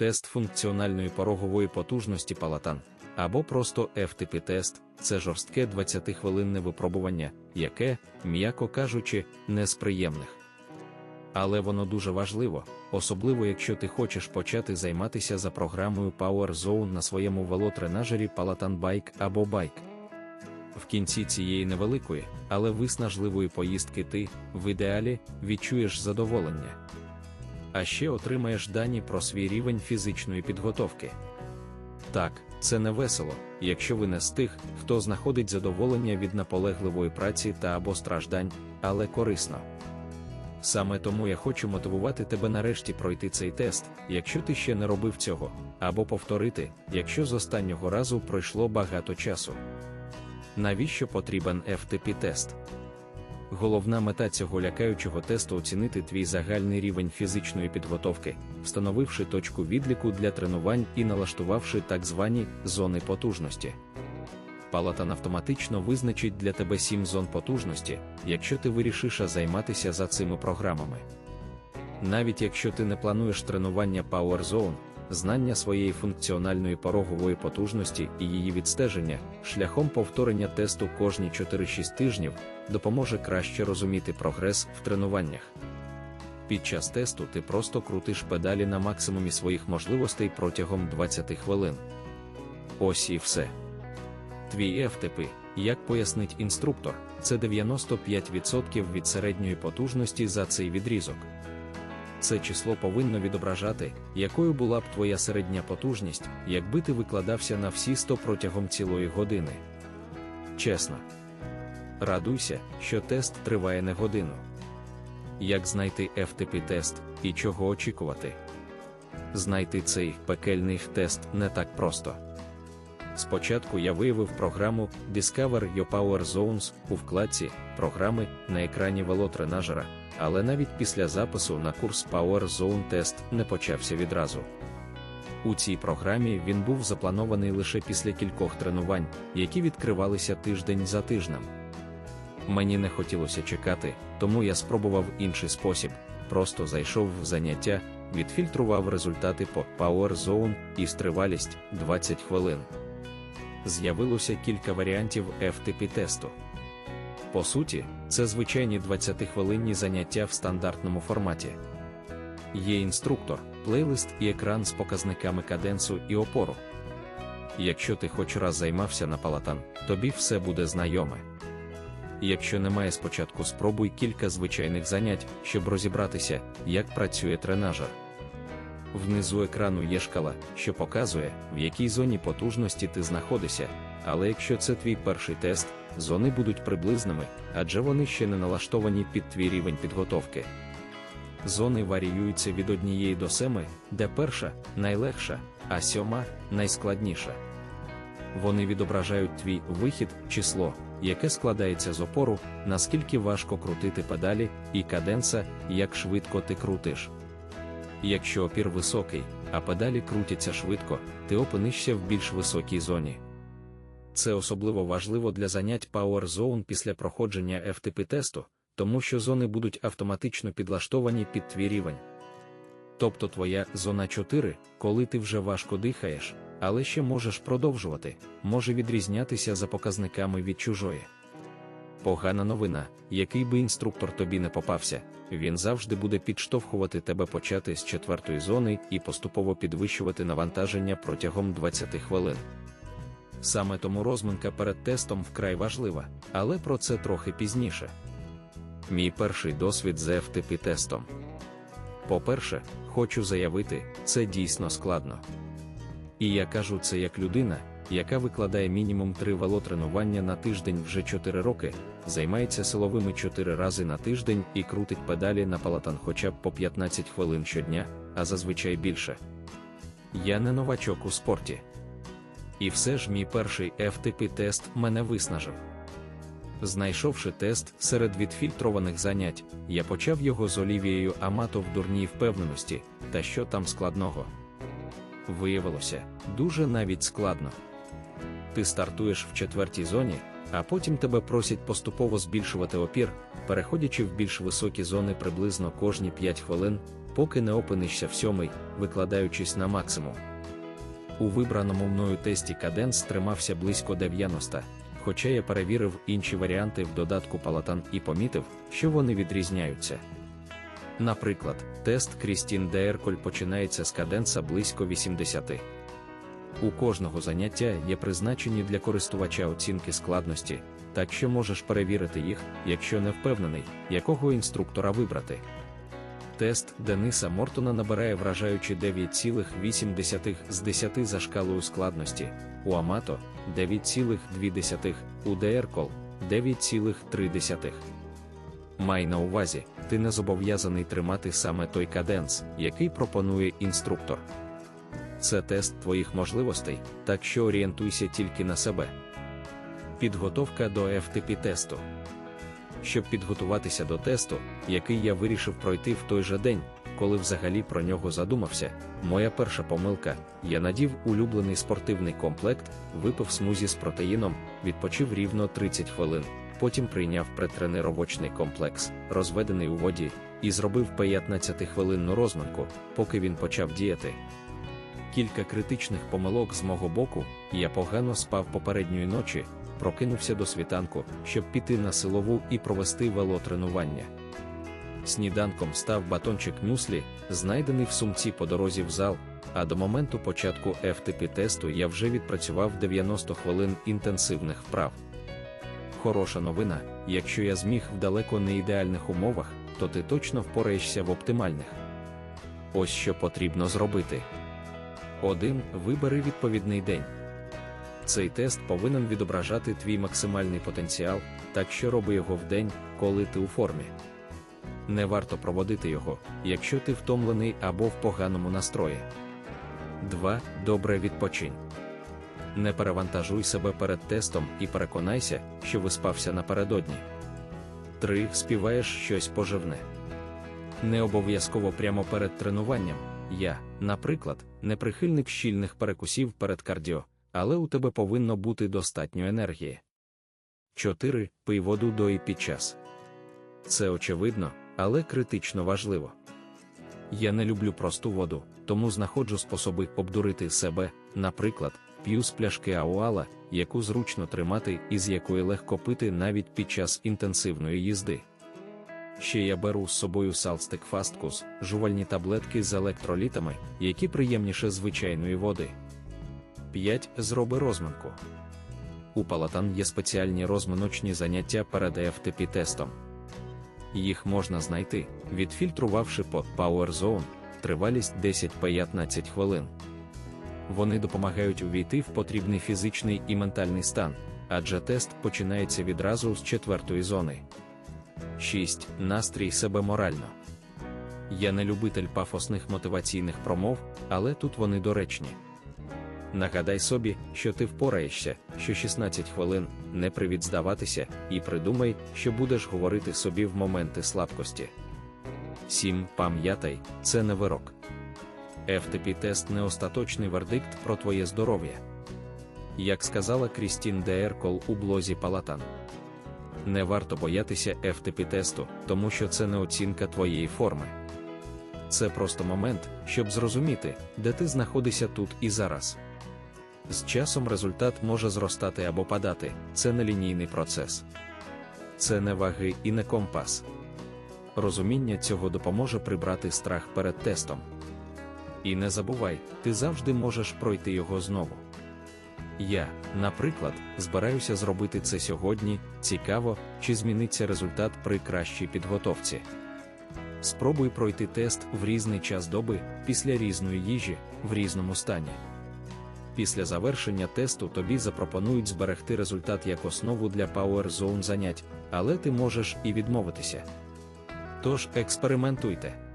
тест функціональної порогової потужності палатан, або просто FTP-тест це жорстке 20-хвилинне випробування, яке, м'яко кажучи, не з приємних. Але воно дуже важливо, особливо якщо ти хочеш почати займатися за програмою Power Zone на своєму велотренажері Peloton Bike або Bike. В кінці цієї невеликої, але виснажливої поїздки ти, в ідеалі, відчуєш задоволення. А ще отримаєш дані про свій рівень фізичної підготовки. Так, це не весело, якщо ви не з тих, хто знаходить задоволення від наполегливої праці та або страждань, але корисно. Саме тому я хочу мотивувати тебе нарешті пройти цей тест, якщо ти ще не робив цього, або повторити, якщо з останнього разу пройшло багато часу. Навіщо потрібен FTP-тест? Головна мета цього лякаючого тесту оцінити твій загальний рівень фізичної підготовки, встановивши точку відліку для тренувань і налаштувавши так звані зони потужності. Палатан автоматично визначить для тебе 7 зон потужності, якщо ти вирішиш займатися за цими програмами. Навіть якщо ти не плануєш тренування Power Zone, знання своєї функціональної порогової потужності і її відстеження шляхом повторення тесту кожні 4-6 тижнів допоможе краще розуміти прогрес в тренуваннях. Під час тесту ти просто крутиш педалі на максимумі своїх можливостей протягом 20 хвилин. Ось і все. Твій FTP, як пояснить інструктор, це 95% від середньої потужності за цей відрізок. Це число повинно відображати, якою була б твоя середня потужність, якби ти викладався на всі 100 протягом цілої години. Чесно. Радуйся, що тест триває не годину. Як знайти FTP-тест і чого очікувати? Знайти цей пекельний тест не так просто. Спочатку я виявив програму Discover Your Power Zones у вкладці Програми на екрані велотренажера, але навіть після запису на курс Power Zone Test не почався відразу. У цій програмі він був запланований лише після кількох тренувань, які відкривалися тиждень за тижнем. Мені не хотілося чекати, тому я спробував інший спосіб, просто зайшов в заняття, відфільтрував результати по Power Zone і тривалість 20 хвилин з'явилося кілька варіантів FTP-тесту. По суті, це звичайні 20-хвилинні заняття в стандартному форматі. Є інструктор, плейлист і екран з показниками каденсу і опору. Якщо ти хоч раз займався на палатан, тобі все буде знайоме. Якщо немає спочатку, спробуй кілька звичайних занять, щоб розібратися, як працює тренажер. Внизу екрану є шкала, що показує, в якій зоні потужності ти знаходишся, але якщо це твій перший тест, зони будуть приблизними, адже вони ще не налаштовані під твій рівень підготовки. Зони варіюються від однієї до семи, де перша найлегша, а сьома найскладніша. Вони відображають твій вихід, число, яке складається з опору, наскільки важко крутити педалі, і каденса, як швидко ти крутиш. Якщо опір високий, а педалі крутяться швидко, ти опинишся в більш високій зоні. Це особливо важливо для занять Power Zone після проходження FTP-тесту, тому що зони будуть автоматично підлаштовані під твій рівень. Тобто твоя зона 4, коли ти вже важко дихаєш, але ще можеш продовжувати, може відрізнятися за показниками від чужої. Погана новина, який би інструктор тобі не попався, він завжди буде підштовхувати тебе почати з четвертої зони і поступово підвищувати навантаження протягом 20 хвилин. Саме тому розминка перед тестом вкрай важлива, але про це трохи пізніше. Мій перший досвід з FTP тестом. По-перше, хочу заявити, це дійсно складно. І я кажу це як людина, яка викладає мінімум 3 велотренування на тиждень вже 4 роки, займається силовими 4 рази на тиждень і крутить педалі на палатан хоча б по 15 хвилин щодня, а зазвичай більше. Я не новачок у спорті. І все ж мій перший FTP-тест мене виснажив. Знайшовши тест серед відфільтрованих занять, я почав його з Олівією Амато в дурній впевненості, та що там складного. Виявилося, дуже навіть складно. Ти стартуєш в четвертій зоні, А потім тебе просять поступово збільшувати опір, переходячи в більш високі зони приблизно кожні 5 хвилин, поки не опинишся в сьомий, викладаючись на максимум. У вибраному мною тесті каденс тримався близько 90, хоча я перевірив інші варіанти в додатку Палатан і помітив, що вони відрізняються. Наприклад, тест Крістін Деерколь починається з каденса близько 80. У кожного заняття є призначені для користувача оцінки складності, так що можеш перевірити їх, якщо не впевнений, якого інструктора вибрати. Тест Дениса Мортона набирає вражаючі 9,8 з 10 за шкалою складності, у Амато 9,2, у Дееркол 9,3. Май на увазі, ти не зобов'язаний тримати саме той каденс, який пропонує інструктор. Це тест твоїх можливостей, так що орієнтуйся тільки на себе. Підготовка до FTP тесту. Щоб підготуватися до тесту, який я вирішив пройти в той же день, коли взагалі про нього задумався, моя перша помилка, я надів улюблений спортивний комплект, випив смузі з протеїном, відпочив рівно 30 хвилин, потім прийняв предтренировочний комплекс, розведений у воді, і зробив 15-хвилинну розминку, поки він почав діяти. Кілька критичних помилок з мого боку, я погано спав попередньої ночі, прокинувся до світанку, щоб піти на силову і провести велотренування. Сніданком став батончик мюслі, знайдений в сумці по дорозі в зал, а до моменту початку FTP тесту я вже відпрацював 90 хвилин інтенсивних вправ. Хороша новина, якщо я зміг в далеко не ідеальних умовах, то ти точно впораєшся в оптимальних. Ось що потрібно зробити. 1. Вибери відповідний день. Цей тест повинен відображати твій максимальний потенціал, так що роби його в день, коли ти у формі. Не варто проводити його, якщо ти втомлений або в поганому настрої. 2. Добре відпочинь. Не перевантажуй себе перед тестом і переконайся, що виспався напередодні. 3. Співаєш щось поживне. Не обов'язково прямо перед тренуванням. Я, наприклад, не прихильник щільних перекусів перед кардіо, але у тебе повинно бути достатньо енергії. 4. Пий воду до і під час. Це очевидно, але критично важливо. Я не люблю просту воду, тому знаходжу способи обдурити себе, наприклад, п'ю з пляшки ауала, яку зручно тримати і з якої легко пити навіть під час інтенсивної їзди. Ще я беру з собою Салстик Фасткус, жувальні таблетки з електролітами, які приємніше звичайної води. 5. Зроби розминку. У палатан є спеціальні розминочні заняття перед FTP тестом. Їх можна знайти, відфільтрувавши по Power Zone тривалість 10-15 хвилин. Вони допомагають увійти в потрібний фізичний і ментальний стан, адже тест починається відразу з четвертої зони. 6. Настрій себе морально. Я не любитель пафосних мотиваційних промов, але тут вони доречні. Нагадай собі, що ти впораєшся, що 16 хвилин не привід здаватися, і придумай, що будеш говорити собі в моменти слабкості. 7. Пам'ятай, це не вирок. FTP тест не остаточний вердикт про твоє здоров'я. Як сказала Крістін Дееркол у блозі Палатан. Не варто боятися FTP тесту, тому що це не оцінка твоєї форми. Це просто момент, щоб зрозуміти, де ти знаходишся тут і зараз. З часом результат може зростати або падати, це не лінійний процес. Це не ваги і не компас. Розуміння цього допоможе прибрати страх перед тестом. І не забувай, ти завжди можеш пройти його знову. Я, наприклад, збираюся зробити це сьогодні, цікаво, чи зміниться результат при кращій підготовці. Спробуй пройти тест в різний час доби, після різної їжі, в різному стані. Після завершення тесту тобі запропонують зберегти результат як основу для Power Zone занять, але ти можеш і відмовитися. Тож експериментуйте.